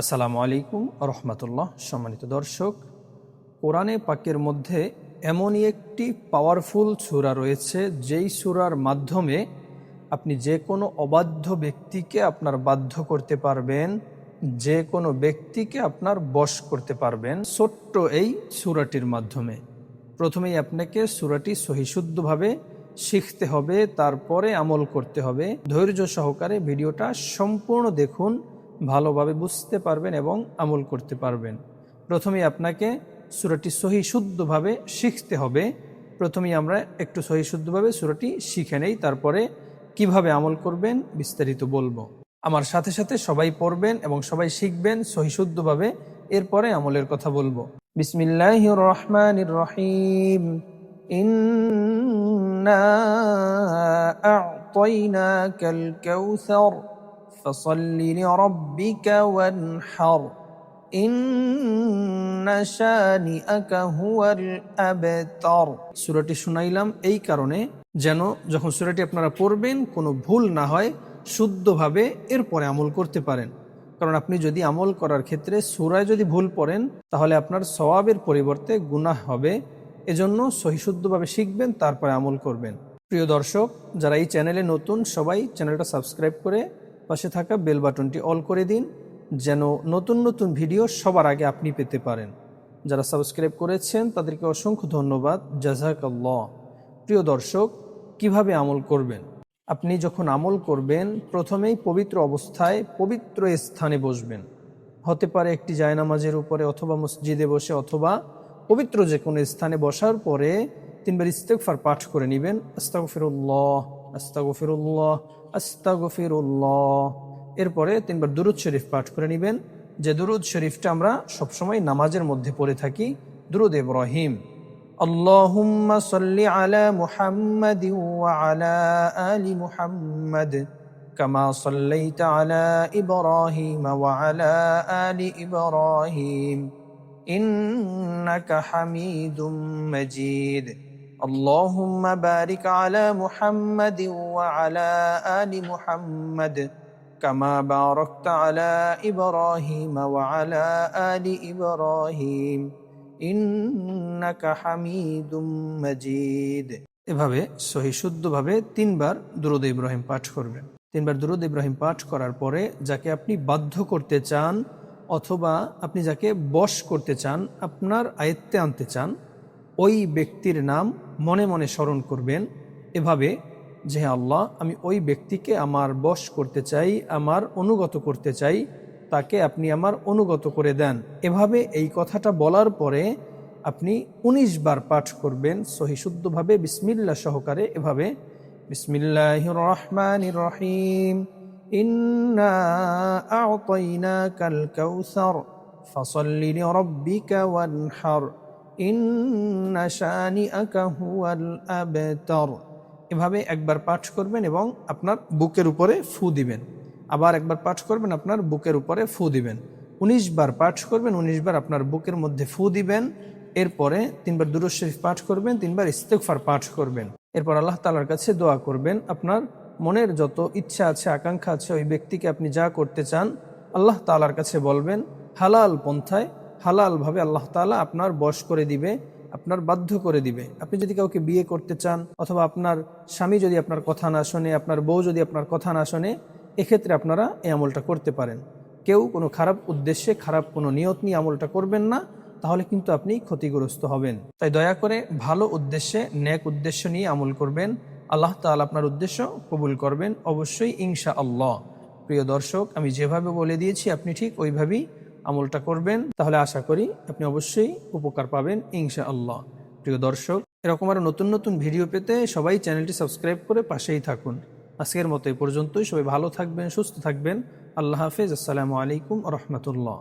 আসসালামু আলাইকুম রহমতুল্লাহ সম্মানিত দর্শক, কোরআনে পাকের মধ্যে এমনই একটি পাওয়ারফুল সূরা রয়েছে, যেই সূরার মাধ্যমে আপনি যে কোনো অবাধ্য ব্যক্তিকে আপনার বাধ্য করতে পারবেন, যে কোনো ব্যক্তিকে আপনার বশ করতে পারবেন ছোট্ট এই সূরাটির মাধ্যমে। প্রথমেই আপনাকে সূরাটি সহিশুদ্ধভাবে শিখতে হবে, তারপরে আমল করতে হবে। ধৈর্য সহকারে ভিডিওটা সম্পূর্ণ দেখুন ভালোভাবে বুঝতে পারবেন এবং আমল করতে পারবেন। প্রথমেই আপনাকে সুরাটি সহি শুদ্ধভাবে শিখতে হবে। প্রথমেই আমরা একটু সহি শুদ্ধভাবে সুরাটি শিখে নেই, তারপরে কীভাবে আমল করবেন বিস্তারিত বলব। আমার সাথে সাথে সবাই পড়বেন এবং সবাই শিখবেন সহি শুদ্ধভাবে, এরপরে আমলের কথা বলব। বিসমিল্লাহ রহমান রহিম। ইন্না فصل لربك وانحر إن شانئك هو الأبتر সুরাটি শুনাইলাম এই কারণে যেন যখন সুরাটি আপনারা পড়বেন কোনো ভুল না হয় শুদ্ধভাবে এরপরে আমল করতে পারেন কারণ আপনি যদি আমল করার ক্ষেত্রে সুরায় যদি ভুল পড়েন তাহলে আপনার সওয়াবের পরিবর্তে গুনাহ হবে এজন্য সহিশুদ্ধভাবে শিখবেন তারপরে আমল করবেন প্রিয় দর্শক যারা এই চ্যানেলে নতুন সবাই চ্যানেলটা সাবস্ক্রাইব করে পাশে থাকা বেল বাটনটি অল করে দিন, যেন নতুন নতুন ভিডিও সবার আগে আপনি পেতে পারেন। যারা সাবস্ক্রাইব করেছেন, তাদেরকে অসংখ্য ধন্যবাদ। জাজাকাল্লাহ প্রিয় দর্শক, কীভাবে আমল করবেন? আপনি যখন আমল করবেন, প্রথমেই পবিত্র অবস্থায় পবিত্র স্থানে বসবেন। হতে পারে একটি জায়নামাজের উপরে অথবা মসজিদে বসে অথবা পবিত্র যে কোনো স্থানে বসার পরে তিনবার ইস্তেকফার পাঠ করে নেবেন। আস্তাগফিরুল্লাহ। আস্তাগফিরুল্লাহ আস্তাগফিরুল্লাহ। এরপরে তিনবার দুরুদ শরীফ পাঠ করে নেবেন। যে দুরুদ শরীফটা আমরা সবসময় নামাজের মধ্যে পড়ে থাকি, দুরুদ ইব্রাহিম। আল্লাহ আলা আলি মুহাম্মাদ আলা اللهم بارك على محمد وعلى آل محمد كما باركت على إبراهيم وعلى آل إبراهيم إنك حميد مجيد এভাবে সহি শুদ্ধভাবে তিনবার দুরুদ ইব্রাহিম পাঠ করবেন তিনবার দুরুদ ইব্রাহিম পাঠ করার পরে যাকে আপনি বাধ্য করতে চান অথবা আপনি যাকে বশ করতে চান আপনার আয়ত্তে আনতে চান ওই ব্যক্তির নাম মনে মনে স্মরণ করবেন এভাবে যে আল্লাহ, আমি ওই ব্যক্তিকে আমার বশ করতে চাই, আমার অনুগত করতে চাই, তাকে আপনি আমার অনুগত করে দেন। এভাবে এই কথাটা বলার পরে আপনি ১৯ বার পাঠ করবেন সহিশুদ্ধভাবে বিসমিল্লা সহকারে এভাবে বিসমিল্লাহ রহমান রহিম, ইন্না আ'তাইনাকাল কাউসার, ফাসাল্লি লিরাব্বিকা ওয়ানহার। এভাবে একবার পাঠ করবেন এবং আপনার বুকের উপরে ফু দিবেন। আবার একবার পাঠ করবেন, আপনার বুকের উপরে ফু দিবেন। ১৯ বার পাঠ করবেন ১৯ বার আপনার বুকের মধ্যে ফু দিবেন। এরপরে তিনবার দুরুদ শরীফ পাঠ করবেন, তিনবার ইস্তেকফার পাঠ করবেন। এরপর আল্লাহ তালার কাছে দোয়া করবেন, আপনার মনের যত ইচ্ছা আছে, আকাঙ্ক্ষা আছে, ওই ব্যক্তিকে আপনি যা করতে চান, আল্লাহ তালার কাছে বলবেন, হালাল পন্থায় হালালভাবে আল্লাহ তালা আপনার বশ করে দিবে, আপনার বাধ্য করে দিবে। আপনি যদি কাউকে বিয়ে করতে চান অথবা আপনার স্বামী যদি আপনার কথা না শোনে, আপনার বউ যদি আপনার কথা না শোনে, এক্ষেত্রে আপনারা এই আমলটা করতে পারেন। কেউ কোনো খারাপ উদ্দেশ্যে, খারাপ কোনো নিয়ত নিয়ে আমলটা করবেন না, তাহলে কিন্তু আপনি ক্ষতিগ্রস্ত হবেন। তাই দয়া করে ভালো উদ্দেশ্যে ন্যাক উদ্দেশ্য নিয়ে আমল করবেন। আল্লাহ তাআলা আপনার উদ্দেশ্য কবুল করবেন। অবশ্যই ইনশা আল্লাহ প্রিয় দর্শক, আমি যেভাবে বলে দিয়েছি, আপনি ঠিক ওইভাবেই আমলটা করবেন, তাহলে আশা করি আপনি অবশ্যই উপকার পাবেন ইনশা আল্লাহ প্রিয় দর্শক, এরকম আরও নতুন নতুন ভিডিও পেতে সবাই চ্যানেলটি সাবস্ক্রাইব করে পাশেই থাকুন। আজকের মতো এই পর্যন্তই। সবাই ভালো থাকবেন, সুস্থ থাকবেন। আল্লাহ হাফেজ। আসসালামু আলাইকুম রহমতুল্লাহ।